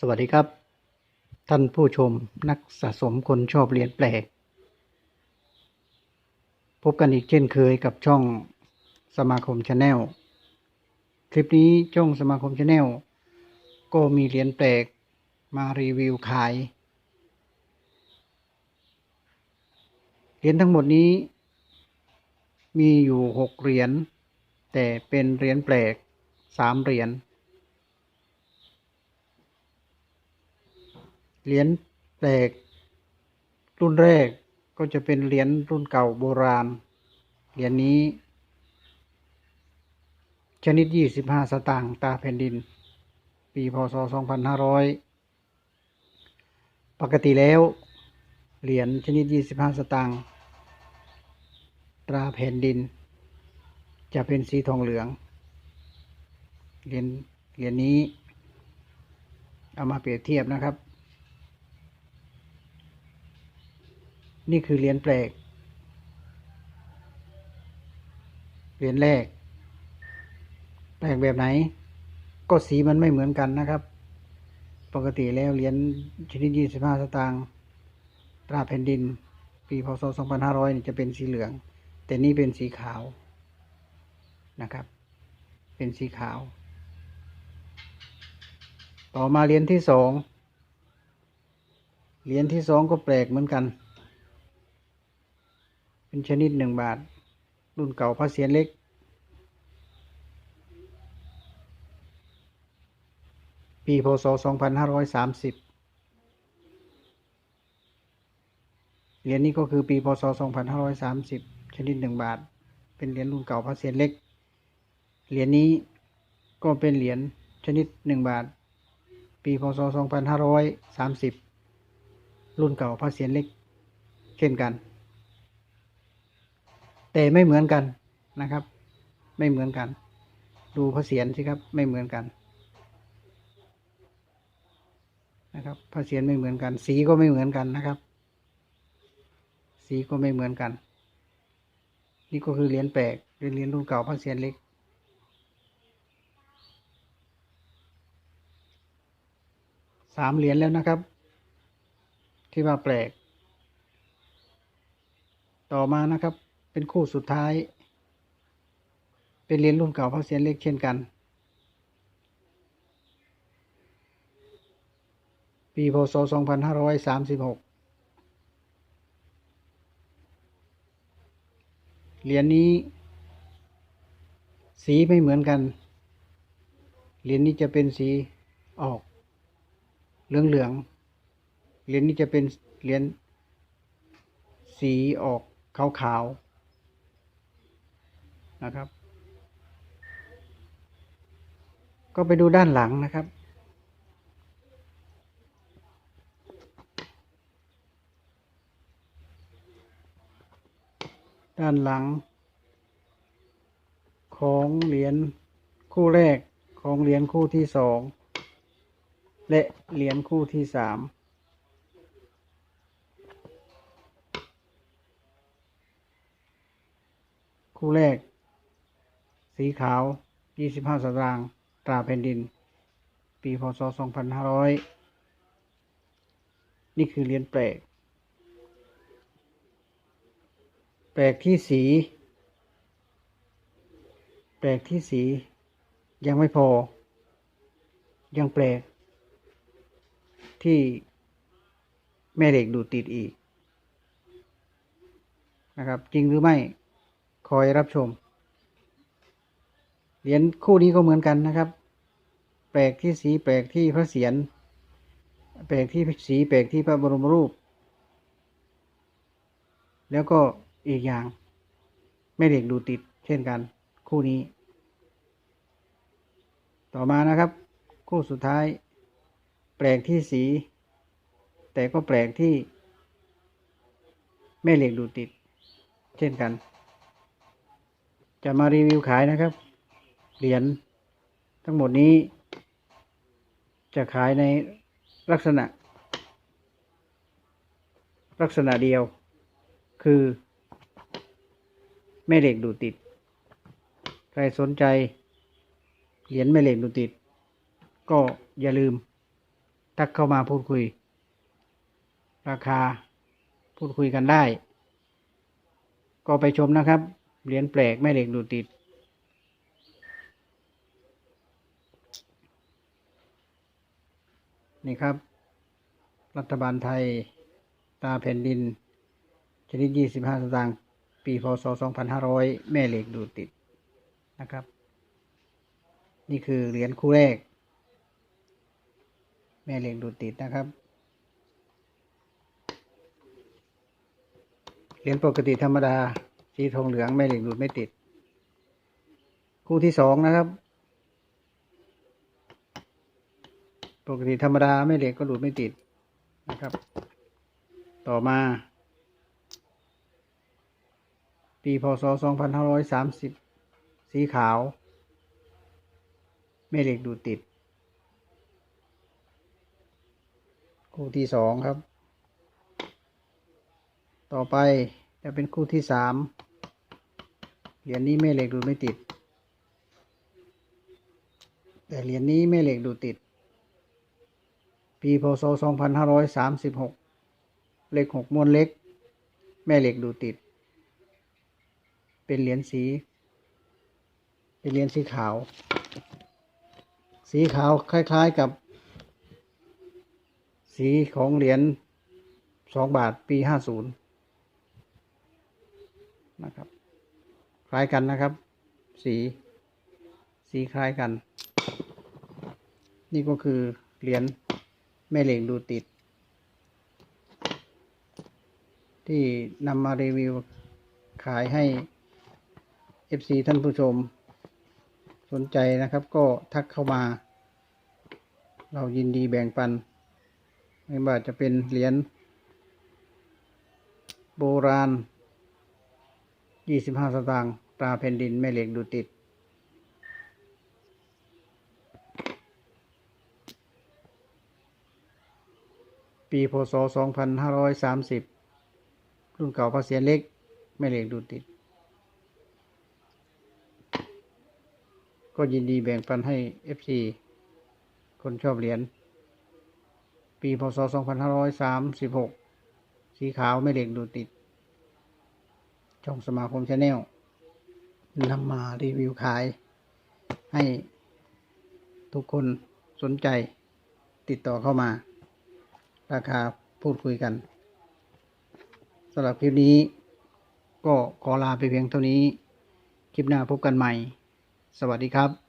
สวัสดีครับ ท่านผู้ชมนักสะสมคนชอบเหรียญแปลก พบกันอีกเช่นเคยกับช่องสมาคมชาแนลคลิปนี้ช่องสมาคมชาแนลก็มีเหรียญแปลกมารีวิวขายเหรียญทั้งหมดนี้ มีอยู่หกเหรียญแต่เป็นเหรียญแปลกสามเหรียญ เหรียญแปลกรุ่นแรกก็จะเป็นเหรียญรุ่นเก่าโบราณ เหรียญนี้ ชนิด 25 สตางค์ตาแผ่นดิน ปีพศ 2500 ปกติแล้ว เหรียญชนิด 25 สตางค์ตราแผ่นดิน จะเป็นสีทองเหลือง เหรียญเหรียญนี้ เอามาเปรียบเทียบนะครับ นี่คือเหรียญแปลก เหรียญแรก แปลกแบบไหน ก็สีมันไม่เหมือนกันนะครับ ปกติแล้วเหรียญชนิด25สตางค์ตราแผ่นดิน ปีพศ2500นี่จะเป็นสีเหลือง แต่นี่เป็นสีขาวนะครับ เป็นสีขาว ต่อมาเหรียญที่สองเหรียญที่สองก็แปลกเหมือนกัน เป็นชนิดหนึ่งบาท รุ่นเก่าพระเศียรเล็ก ปีพศ 2530เหรียญนี้ก็คือปีพศ 2530 ชนิดหนึ่งบาท เป็นเหรียญรุ่นเก่าพระเศียรเล็ก เหรียญนี้ก็เป็นเหรียญชนิดหนึ่งบาท ปีพศ 2530 รุ่นเก่าพระเศียรเล็ก เช่นกัน แต่ไม่เหมือนกันนะครับ ไม่เหมือนกัน ดูพระเศียรสิครับ ไม่เหมือนกันนะครับพระเศียรไม่เหมือนกัน สีก็ไม่เหมือนกันนะครับ สีก็ไม่เหมือนกัน นี่ก็คือเหรียญแปลกเป็นเหรียญรุ่นเก่าพระเศียรเล็กสามเหรียญแล้วนะครับ ที่ว่าแปลก ต่อมานะครับ เป็นคู่สุดท้าย เป็นเหรียญรุ่นเก่าพระเศียรเล็กเช่นกัน ปีพศ 2536 เหรียญนี้ สีไม่เหมือนกัน เหรียญนี้จะเป็นสีออก เหลืองเหลืองเหรียญนี้จะเป็นเหรียญสีออกขาวขาวๆ นะครับ ก็ไปดูด้านหลังนะครับ ด้านหลัง ของเหรียญคู่แรกของเหรียญคู่ที่สองและเหรียญคู่ที่สามคู่แรก สีขาว 25 สตางค์ตราแผ่นดิน ปีพศ 2500 นี่คือเหรียญแปลก แปลกที่สี แปลกที่สี ยังไม่พอ ยังแปลก ที่แม่เหล็กดูดติดอีกนะครับ จริงหรือไม่ คอยรับชม เหรียญคู่นี้ก็เหมือนกันนะครับ แปลกที่สีแปลกที่พระเศียรแปลกที่สีแปลกที่พระบรมรูป แล้วก็อีกอย่างแม่เหล็กดูติดเช่นกัน คู่นี้ ต่อมานะครับ คู่สุดท้าย แปลกที่สี แต่ก็แปลกที่ แม่เหล็กดูติด เช่นกัน จะมารีวิวขายนะครับ เหรียญทั้งหมดนี้จะขายในลักษณะ ลักษณะเดียว คือ แม่เหล็กดูดติด ใครสนใจเหรียญแม่เหล็กดูดติด ก็อย่าลืม ทักเข้ามาพูดคุย ราคาพูดคุยกันได้ ก็ไปชมนะครับ เหรียญแปลกแม่เหล็กดูดติด นี่ครับ รัฐบาลไทยตาแผ่นดิน ชนิด 25 สตางค์ ปี พศ 2500 แม่เหล็กดูดติดนะครับ นี่คือเหรียญคู่แรก แม่เหล็กดูดติดนะครับ เหรียญปกติธรรมดา สีทองเหลือง แม่เหล็กดูดไม่ติด คู่ที่สองนะครับ ปกติธรรมดาแม่เหล็กก็ดูดไม่ติดนะครับ ต่อมา ปีพศ 2530 สีขาวแม่เหล็กดูดติด คู่ที่สองครับ ต่อไปจะเป็นคู่ที่สามเหรียญนี้แม่เหล็กดูดไม่ติด แต่เหรียญนี้แม่เหล็กดูดติด ปีพศ 2536เลขหกมวนเล็ก แม่เหล็กดูติด เป็นเหรียญสี เป็นเหรียญสีขาว สีขาวคล้ายๆกับ สีของเหรียญสองบาทปีห้าศูนย์นะครับ คล้ายกันนะครับ สีสีคล้ายกัน นี่ก็คือเหรียญ แม่เหล็กดูติด ที่นำมารีวิวขายให้ FC ท่านผู้ชม สนใจนะครับก็ทักเข้ามา เรายินดีแบ่งปัน ไม่ว่าจะเป็นเหรียญโบราณ 25 สตางค์ตราแผ่นดินแม่เหล็กดูติด ปีพศ 2530 รุ่นเก่าพระเสียรเล็กแม่เหล็กดูติด ก็ยินดีแบ่งปันให้ FC คนชอบเหรียญ ปีพศ 2536 สีขาวไม่เหล็กดูติด ช่องสมาคมชาแนลนำมารีวิวขาย ให้ทุกคนสนใจติดต่อเข้ามา ราคาพูดคุยกันสำหรับคลิปนี้ ก็ขอลาไปเพียงเท่านี้ คลิปหน้าพบกันใหม่ สวัสดีครับ